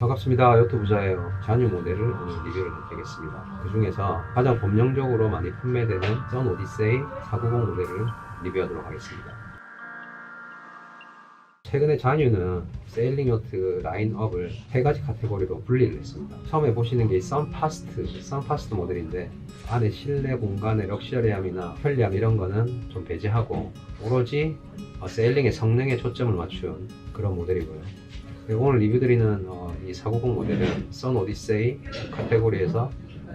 반갑습니다. 유튜브자예요. 잔유 모델을 오늘 리뷰를 해드리겠습니다. 그 중에서 가장 범용적으로 많이 판매되는 썬 오디세이 490 모델을 리뷰하도록 하겠습니다. 최근에 잔유는 세일링 요트 라인업을 세 가지 카테고리로 분리를 했습니다. 처음에 보시는 게 썬파스트, 썬파스트 모델인데 안에 실내 공간의 럭셔리함이나 편리함 이런 거는 좀 배제하고 오로지 어, 세일링의 성능에 초점을 맞춘 그런 모델이고요. 네, 오늘 리뷰드리는 어, 이 490 모델은 썬 오디세이 카테고리에서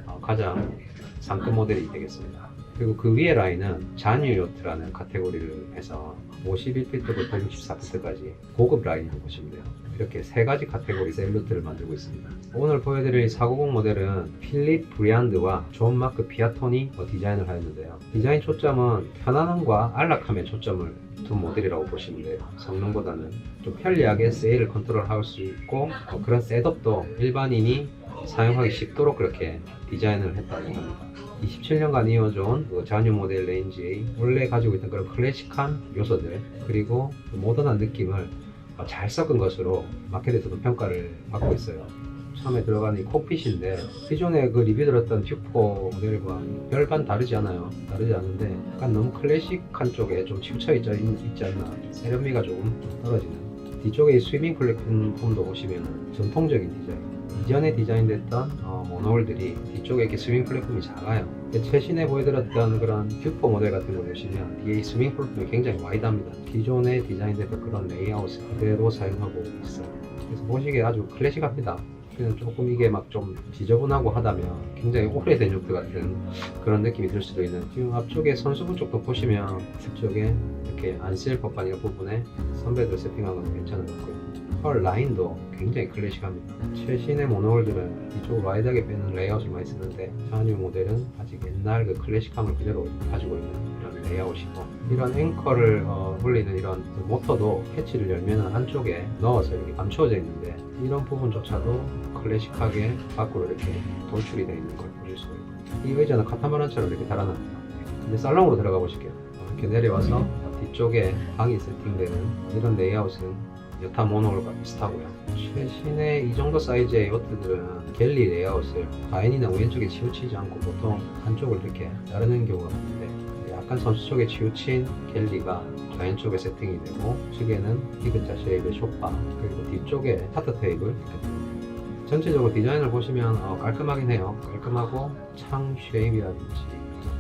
어, 가장 상급 모델이 되겠습니다. 그리고 그 위에 라인은 잔유 요트라는 카테고리를 해서 51피트부터 64피트까지 고급 라인으로 보시면 돼요. 이렇게 세 가지 카테고리 셀루트를 만들고 있습니다. 오늘 보여드릴 490 모델은 필립 브리안드와 존 마크 피아톤이 어, 디자인을 하였는데요. 디자인 초점은 편안함과 안락함에 초점을 둔 모델이라고 보시면 돼요. 성능보다는 좀 편리하게 세일을 컨트롤할 수 있고 어, 그런 셋업도 일반인이 사용하기 쉽도록 그렇게 디자인을 했다고 합니다. 27년간 이어져온 그 잔유 모델 레인지의 원래 가지고 있던 그런 클래식한 요소들 그리고 그 모던한 느낌을 어, 잘 섞은 것으로 마켓에서도 평가를 받고 있어요. 처음에 들어가는 이 콕핏인데 기존에 그 리뷰 들었던 듀포 모델과 별반 다르지 않아요. 다르지 않은데 약간 너무 클래식한 쪽에 좀 치우쳐 있지, 있지 않나 세련미가 조금 떨어지는 뒤쪽에 이 스위밍 플랫폼도 보시면 전통적인 디자인 이전에 디자인됐던 어, 모노홀들이 뒤쪽에 이렇게 스윙 플랫폼이 작아요. 최신에 보여드렸던 그런 듀포 모델 같은 거 보시면 뒤에 이 스윙 플랫폼이 굉장히 와이드합니다. 기존에 디자인됐던 그런 레이아웃을 그대로 사용하고 있어요. 그래서 보시기에 아주 클래식합니다. 그냥 조금 이게 막 좀 지저분하고 하다면 굉장히 오래된 요트 같은 그런 느낌이 들 수도 있는 지금 앞쪽에 선수분 쪽도 보시면 뒤쪽에 이렇게 안 쓸 법한 이 부분에 선배들 세팅한 건 괜찮은 것 같고요. 펄 라인도 굉장히 클래식합니다. 최신의 모노홀들은 이쪽으로 와이드하게 빼는 레이아웃을 많이 쓰는데 잔유 모델은 아직 옛날 그 클래식함을 그대로 가지고 있는 레이아웃이고 이런 앵커를 어, 올리는 이런 그 모터도 패치를 열면 안쪽에 넣어서 이렇게 감추어져 있는데 이런 부분조차도 클래식하게 밖으로 이렇게 돌출이 되어 있는 걸 보실 수가 있고 이 의자는 카타마란처럼 이렇게 달아납니다. 이제 살롱으로 들어가 보실게요. 이렇게 내려와서 뒤쪽에 방이 세팅되는 이런 레이아웃은 여타 모노홀과 비슷하고요. 최신의 이 정도 사이즈의 요트들은 갤리 레이아웃을 가인이나 왼쪽에 치우치지 않고 보통 한쪽을 이렇게 자르는 경우가 많은데 약간 선수 쪽에 치우친 갤리가 좌연 쪽에 세팅이 되고 측에는 디귿자 쉐입의 쇼파 그리고 뒤쪽에 하트 테이블. 전체적으로 디자인을 보시면 어, 깔끔하긴 해요. 깔끔하고 창 쉐입이라든지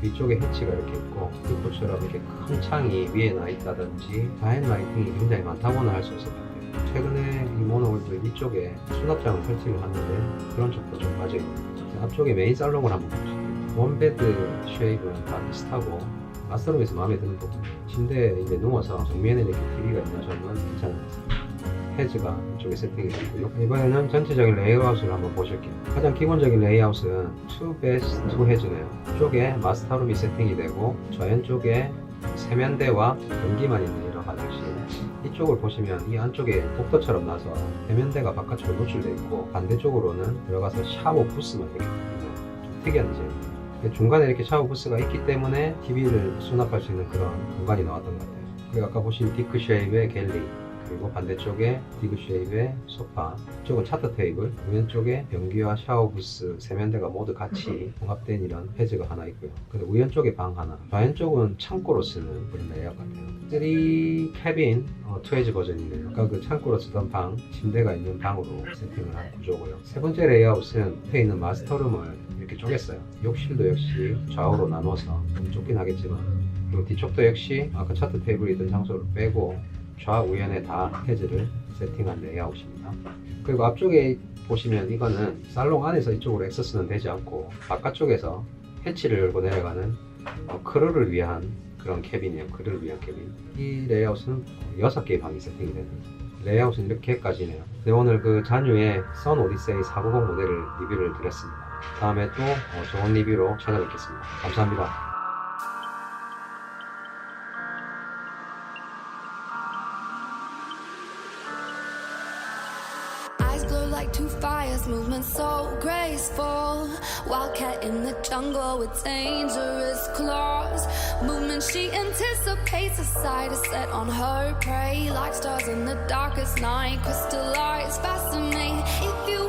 위쪽에 해치가 이렇게 있고 뷰포처럼 이렇게 큰 창이 위에 나 있다든지 다행 라이팅이 굉장히 많다고는 할 수 있을 것 같아요. 최근에 이 모노홀드 이쪽에 수납장을 설치를 하는데 그런 쪽도 좀 빠져있네요. 앞쪽에 메인 살롱을 한번 보시죠. 원베드 쉐입은 다 비슷하고 마스터룸에서 마음에 드는 부분 침대에 이제 누워서 정면에 이렇게 TV가 있는 점은 같습니다. 헤즈가 이쪽에 세팅이 됐고요. 이번에는 전체적인 레이아웃을 한번 보실게요. 가장 기본적인 레이아웃은 2베스 2 헤즈네요. 이쪽에 마스터룸이 세팅이 되고 좌연 쪽에 세면대와 변기만 있는 이런 화장실 이쪽을 보시면 이 안쪽에 복도처럼 나서 세면대가 바깥으로 노출되어 있고 반대쪽으로는 들어가서 샤워 부스만 이렇게 있거든요. 좀 특이한 디자인 중간에 이렇게 샤워 부스가 있기 때문에 TV를 수납할 수 있는 그런 공간이 나왔던 것 같아요. 그리고 아까 보신 디크 쉐입의 갤리 그리고 반대쪽에 디그 쉐입의 소파 이쪽은 차트 테이블 왼쪽에 변기와 샤워 부스 세면대가 모두 같이 봉합된 이런 페이지가 하나 있고요. 그리고 우연 쪽에 방 하나 좌연 쪽은 창고로 쓰는 그런 레이아웃 같아요. 3 캐빈 어, 2헤즈 버전이네요. 아까 그 창고로 쓰던 방 침대가 있는 방으로 세팅을 한 구조고요. 세 번째 레이아웃은 옆에 있는 마스터룸을 이렇게 쪼갰어요. 욕실도 역시 좌우로 나눠서 좀 좁긴 하겠지만 그리고 뒤쪽도 역시 아까 차트 테이블이 있던 장소를 빼고 좌우연에 다 헤즈를 세팅한 레이아웃입니다. 그리고 앞쪽에 보시면 이거는 살롱 안에서 이쪽으로 액세스는 되지 않고 바깥쪽에서 해치를 열고 내려가는 어, 크루를 위한 그런 캐빈이에요. 크루를 위한 캐빈. 이 레이아웃은 6개의 방이 세팅이 되는 레이아웃은 이렇게까지네요. 네, 오늘 그 잔유의 선 오디세이 490 모델을 리뷰를 드렸습니다. 다음에 또 어, 좋은 리뷰로 찾아뵙겠습니다. 감사합니다. Like two fires, movement so graceful. Wildcat in the jungle with dangerous claws. Movement she anticipates, a sight is set on her prey. Like stars in the darkest night, crystallize, fascinate. If you